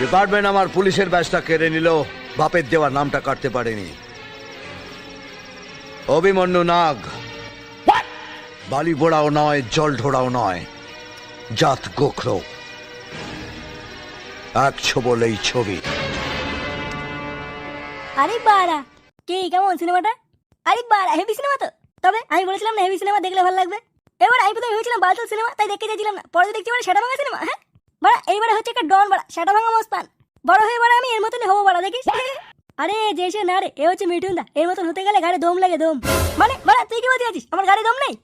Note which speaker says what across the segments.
Speaker 1: Department আমার পুলিশের ব্যাচটা কেড়ে নিল। বাপের দেওয়ার নামটা কাটতে পারেনি। অভিমন্যু নাগ। বালি বোড়াও নয় জল ঢোড়াও নয় জাত গোখরো। এক ছবলেই ছবি।
Speaker 2: আরে বাড়া কে কেমন সিনেমাটা? আরে বাড়া হেভি সিনেমা তো। তবে আমি বলেছিলাম না হেভি সিনেমা দেখলে ভালো লাগবে। এবার আমি প্রথমে ভেবেছিলাম বালতাল সিনেমা তাই দেখতে চাইছিলাম না। পরে দেখছি মানে সেটা ভাঙা সিনেমা হ্যাঁ? বাড়া এইবারে হচ্ছে একটা ডন বাড়া সেটা ভাঙা মস্তান বড় হয়ে বাড়া আমি এর মতনই হব বাড়া দেখিস? আরে যে সে না রে এ হচ্ছে মিঠুন দা এর মতন হতে গেলে গাড়ি দম লাগে দম। মানে বাড়া তুই কি বলতে আছিস আমার গাড়ি দম নেই?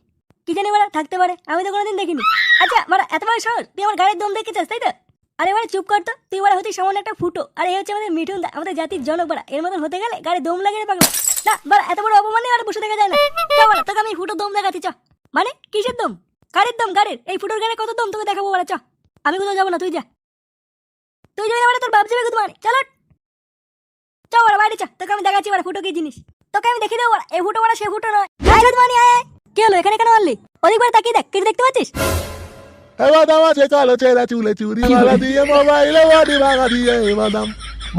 Speaker 2: কি জানি বাড়া থাকতে পারে আমি তো কোনোদিন দেখিনি। আচ্ছা বাড়া এত বড় শহর তুই আমার গাড়ির দম দেখতে চাস তাই তো? আরে বাড়া চুপ কর তো তুই বাড়া হচ্ছে সামান্য একটা ফুটো আরে এ হচ্ছে আমাদের মিঠুন দা আমাদের জাতির জনক বাড়া এর মতন হতে গেলে গাড়ি দম লাগে রে পাগলা। না বাড়া এত বড় অপমানে আর বসে দেখা যায় না। বাড়া তোকে আমি ফুটো দম দেখাচ্ছি চ। মানে কিসের দম? গাড়ির দম গাড়ির এই ফুটোর গাড়ি কত দম তোকে দেখাবো বাড়া চ। আমি কোথাও যাব না তুই যা। তুই যাবি না বাড়া তোর বাপ যাবে তোমার চলো। চ বাড়া বাইরে চ তোকে আমি দেখাচ্ছি বাড়া ফুটো কি জিনিস। তোকে আমি দেখিয়ে দেবো এই ফুটো বাড়া সে ফুটো নয়। আয় আয় কি হলো? এখানে কেন মারলি বাড়া তাকিয়ে দেখ কিছু দেখতে পাচ্ছিস?
Speaker 3: চুলে মোবাইলে বাড়ি ভাঙা দিয়ে এ বাদাম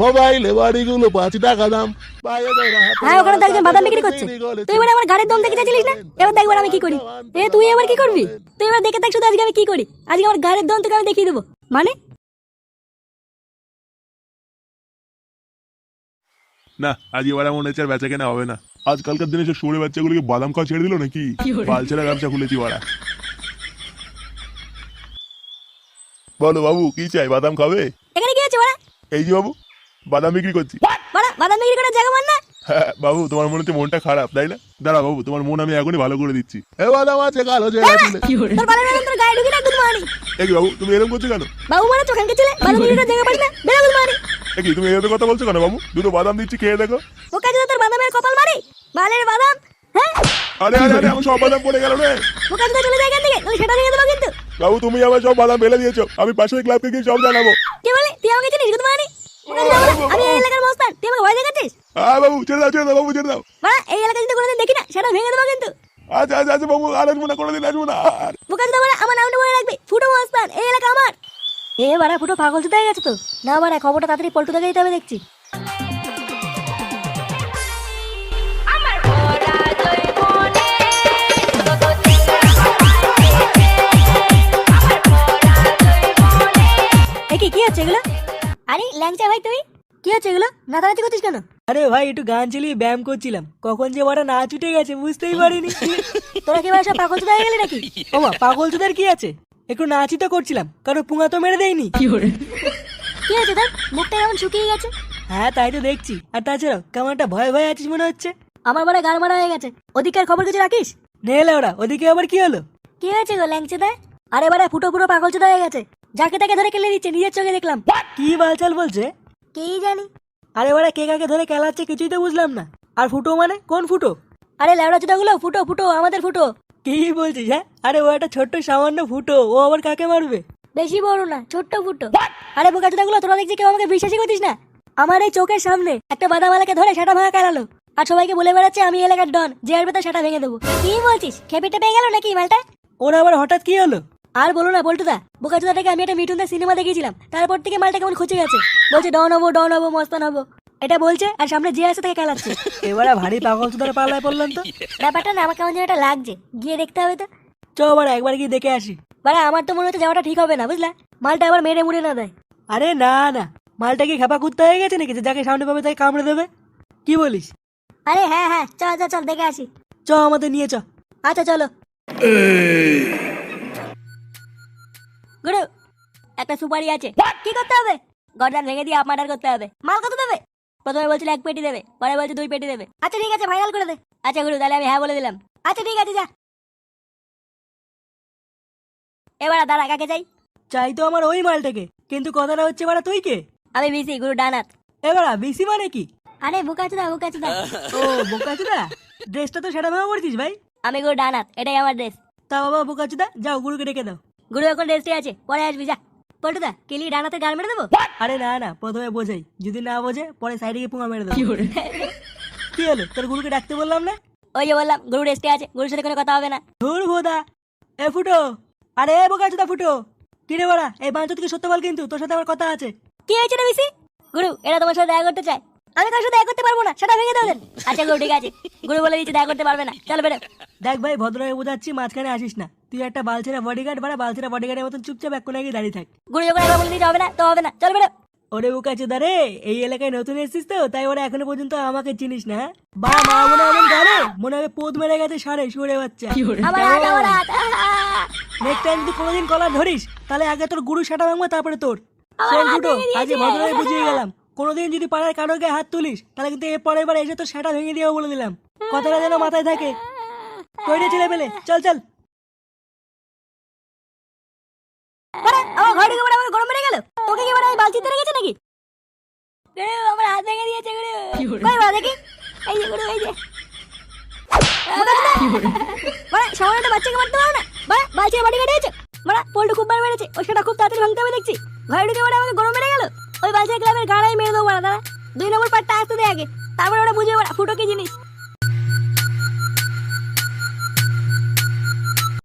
Speaker 3: মোবাইলে বাড়িগুলো পাঁচ টাকা দাম।
Speaker 2: হ্যাঁ ওখানে তো একজন বাদাম বিক্রি করছে। তুই এবার আমার গাড়ির দম দেখে চাইছিলিস না? এবার আমি কি করি। এ তুই এবার কি করবি? তুই এবার দেখে শুধু আজকে আমি কি করি। আজকে আমার গাড়ির দম তোকে আমি দেখিয়ে দেবো। মানে?
Speaker 3: না আজকে মনে হচ্ছে আর বেচা কেনা হবে না। আজকালকার দিনে সব সরে বাচ্চাগুলোকে বাদাম খাওয়া ছেড়ে দিল নাকি? বালছেরা ব্যবসা খুলেছি ওরা। বলো বাবু কি চাই? বাদাম খাবে?
Speaker 2: এখানে কি আছে বাড়া
Speaker 3: এই যে বাবু বাদাম বিক্রি করছি।
Speaker 2: বাদাম বিক্রি করার জায়গা মান? না
Speaker 3: হ্যাঁ বাবু তোমার মনে হচ্ছে মনটা খারাপ তাই না? দাঁড়া বাবু তোমার মন আমি এখনই ভালো করে দিচ্ছি। এ বাদাম আছে কালো চুলে
Speaker 2: তোর বেতন তোর গায়ে ঢুকি না
Speaker 3: বাবু তুমি এরকম করছ কেন?
Speaker 2: বাবু মানে বাদাম বিক্রি করার জায়গা পাস না বেড়া
Speaker 3: তুমি এরকম কথা বলছো কেন বাবু? দুটো বাদাম দিচ্ছি খেয়ে দেখো।
Speaker 2: ও কাজে তোর বাদামের কপাল মারি বালের বাদাম হ্যাঁ?
Speaker 3: আরে আরে আরে আমার সব বাদাম পড়ে গেল রে।
Speaker 2: ও কাজে চলে যায় এখান থেকে তাহলে সেটা ভেঙে দেবো কিন্তু।
Speaker 3: বাবু তুমি আমার সব বাদাম ফেলে দিয়েছ আমি পাশের ক্লাবকে গিয়ে সব জানাব।
Speaker 2: কি বলে? তুই আমাকে চিনিস। আমি এই এলাকার মস্তান তুই আমাকে ভয় দেখাচ্ছিস?
Speaker 3: হ্যাঁ বাবু ছেড়ে দাও ছেড়ে দাও বাবু ছেড়ে দাও।
Speaker 2: বাড়া এই এলাকা যদি কোনোদিন দেখি না সেটা ভেঙে দেবো কিন্তু।
Speaker 3: আচ্ছা আচ্ছা আচ্ছা বাবু আর আসব না কোনোদিন আসব না আর।
Speaker 2: বোকাচ তো আমার নামটা মনে রাখবে। ফুটো মস্তান এই এলাকা আমার। এ বাড়া ফুটো পাগল চুদাই গেছে তো। না বাড়া খবরটা তাড়াতাড়ি পল্টু দেখে দিতে হবে দেখছি। কি আছে এগুলো? আরে ল্যাংচা ভাই তুই? কি হচ্ছে এগুলো? নাচানাচি করছিস কেন?
Speaker 4: আরে ভাই একটু গান চালিয়ে ব্যায়াম করছিলাম। কখন যে বড় নাচ উঠে গেছে বুঝতেই পারিনি।
Speaker 2: তোরা কি সব পাগল চুদাই গেলি নাকি?
Speaker 4: ওমা পাগল চোদার কি আছে? একটু নাচি তো করছিলাম কারণ পুঙা তো মেরে দেয়নি।
Speaker 2: কি হয়েছে তোর? মুখটা এমন শুকিয়ে গেছে?
Speaker 4: হ্যাঁ তাই তো দেখছি। আর তাছাড়াও কেমন একটা ভয় ভয় আছিস মনে হচ্ছে?
Speaker 2: আমার বাড়া গান মারা হয়ে গেছে। ওদিকের খবর কিছু রাখিস?
Speaker 4: নেলে ওরা ওদিকে আবার কি হলো?
Speaker 2: কি হয়েছে গো ল্যাংচে দেয় আরে বাড়া ফুটো পুরো পাগল চুদা হয়ে গেছে। যাকে তাকে ধরে কেলে দিচ্ছে নিজের চোখে দেখলাম।
Speaker 4: কি বালচাল বলছে?
Speaker 2: কি জানি?
Speaker 4: আরে ওরা কে কাকে ধরে খেলাচ্ছে কিছুই তো বুঝলাম না। আর ফুটো মানে? কোন ফুটো?
Speaker 2: আরে ল্যাবড়া চোদা গুলো ফুটো ফুটো আমাদের ফুটো।
Speaker 4: কি বলছিস হ্যাঁ? আরে ও একটা ছোট্ট সামান্য ফুটো ও আবার কাকে মারবে?
Speaker 2: বেশি বড় না ছোট্ট ফুটো। আরে বোকা চোদা গুলো তোরা দেখছি কেউ আমাকে বিশ্বাসই করতিস না? আমার এই চোখের সামনে একটা বাদামালাকে ধরে সেটা ভাঙা কালালো। আর সবাইকে বলে বেড়াচ্ছে আমি এলাকার ডন যে আসবে তার সেটা ভেঙে দেবো। কি বলছিস খেপিটা পেয়ে গেল নাকি মালটা?
Speaker 4: ওরা আবার হঠাৎ কি হলো?
Speaker 2: আর বলো না বলটুদা বোকাচোদাটাকে আমি একটা মিঠুনদার সিনেমা দেখেছিলাম তারপর থেকে মালটা কেমন খুঁজে গেছে। বলছে ডন হব ডন হব মস্তান হব এটা বলছে আর সামনে যে আছে তাকে খেলাচ্ছে।
Speaker 4: এবারে ভারী পাগল চোদার পাল্লায় পড়লাম তো?
Speaker 2: ব্যাপারটা না আমার কেমন যেন এটা লাগছে। গিয়ে দেখতে হবে তো।
Speaker 4: চ আবার একবার গিয়ে দেখে আসি।
Speaker 2: বাড়া আমার তো মনে হচ্ছে যাওয়াটা ঠিক হবে না বুঝলা? মালটা আবার মেরে মুড়ে না দেয়।
Speaker 4: আরে না না। মালটা কি খেপা কুত্তা হয়ে গেছে নাকি? যে যাকে সামনে পাবে তাকে কামড়ে দেবে? কি বলিস?
Speaker 2: আরে হ্যাঁ হ্যাঁ চল চল চল দেখে আসি।
Speaker 4: চ আমাদের নিয়ে চ।
Speaker 2: আচ্ছা চলো। গুরু একটা সুপারি আছে। কি করতে হবে? গর্দান ভেঙে দিয়ে আপনার করতে হবে। মাল কত দেবে? প্রথমে বলছিল এক পেটি দেবে পরে বলছে দুই পেটি দেবে। আচ্ছা ঠিক আছে ফাইনাল করে দে। আচ্ছা গুরু তাহলে আমি হ্যাঁ বলে দিলাম। আচ্ছা ঠিক আছে যা। এবার দাঁড়া কাকে চাই?
Speaker 4: চাই তো আমার ওই মালটাকে কিন্তু কথাটা হচ্ছে বাড়া তুই কে?
Speaker 2: আমি বিসি গুরু ডানাত।
Speaker 4: এবারা বিসি মানে কি?
Speaker 2: আরে বুকাচুদা বুকাচুদা।
Speaker 4: ও বোকাচুদা? ড্রেসটা তো সেটা ভাবে পড়ছিস ভাই।
Speaker 2: আমি গুরু ডানাত এটাই আমার ড্রেস
Speaker 4: তা বাবা বোকাচুদা যাও গুরুকে ডেকে দাও।
Speaker 2: গুরু এখন ড্রেসটি আছে পরে আসবি যা। পল্টুদা কিলি ডানাতে গাল মেরে দেবো?
Speaker 4: আরে না না প্রথমে বোঝাই যদি না বোঝে পরে সাইডে গিয়ে পুঙা মেরে দেবো। কি হলো তোর গুরুকে ডাকতে বললাম না?
Speaker 2: ওই যে বললাম গুরু ড্রেসটি আছে গুরুর সাথে কোনো কথা হবে না।
Speaker 4: ধুর ভোদা এ ফুটো আরে এ বোকাচুদা ফুটো কিরে বড়া এই বাঞ্চ থেকে সত্য বল কিন্তু তোর সাথে আমার কথা আছে।
Speaker 2: কি হয়েছে রে বিসি গুরু এরা তোমার সাথে দেখা করতে চায়। আমি কার সাথে দেখা করতে পারব না সেটা ভেঙে দাও আচ্ছা গুরু ঠিক আছে। গুরু বলে দিচ্ছে দেখা করতে পারবে না। চল বেরো।
Speaker 4: দেখ ভাই ভদ্রভাবে বোঝাচ্ছি মাঝখানে আসিস না। তুই একটা বালছেরা বডিগার্ড বাড়া বালছেরা বডিগার্ডের মতন চুপচাপ এক কোনায় গিয়ে দাঁড়িয়ে থাক।
Speaker 2: গুরু যখন একবার বলে দিতে হবে না তো হবে না চল বেরো।
Speaker 4: ওরে বোকা দারে এই এলাকায় নতুন এসেছিস তো তাই ওরা এখনও পর্যন্ত আমাকে চিনিস না হ্যাঁ? বা মা মনে হবে গাড়ে মনে হবে পোদ মেরে গেছে সারে সুরে বাচ্চা। নেক্সট টাইম যদি কোনোদিন কলার ধরিস তাহলে আগে তোর গুরু সাটা ভাঙবো তারপরে তোর।
Speaker 2: হাত
Speaker 4: ফুটো
Speaker 2: ভেঙে
Speaker 4: ভদ্রভাবে বুঝিয়ে গেলাম। কোনোদিন যদি পাড়ার কারও গায়ে হাত তুলিস তাহলে কিন্তু এর পরের বার এসে তোর সেটা ভেঙে দিও বলে দিলাম। কথাটা যেন মাথায় থাকে। কইরে ছেলে পেলে চল চল।
Speaker 2: ঘরে ঢুকে বাড়া আমার গরম মেরে গেল? তোকে কি বাড়া এই বালতিতে রেখেছে নাকি? আমার হাত ভেঙে দিয়েছে গুরু। কই বাড়া দেখি। এই যে গুরু এই যে। বাড়া সামান্য একটা বাচ্চাকে মারতে পারো না। বাড়া বালতির বাড়ি কেটে গেছে বাড়া খুব বার সেটা খুব তাড়াতাড়ি ভাঙতে হবে দেখছি। ঘরে ঢুকে বাড়া আমাকে গরম মেরে গেল? ওই বালতির ক্লাবের গাড়াই মেরে দেবো বাড়া দুই নম্বর পার্টটা আসতে দে আগে। তারপরে ওরা বুঝে বাড়া ফুটো কি জিনিস?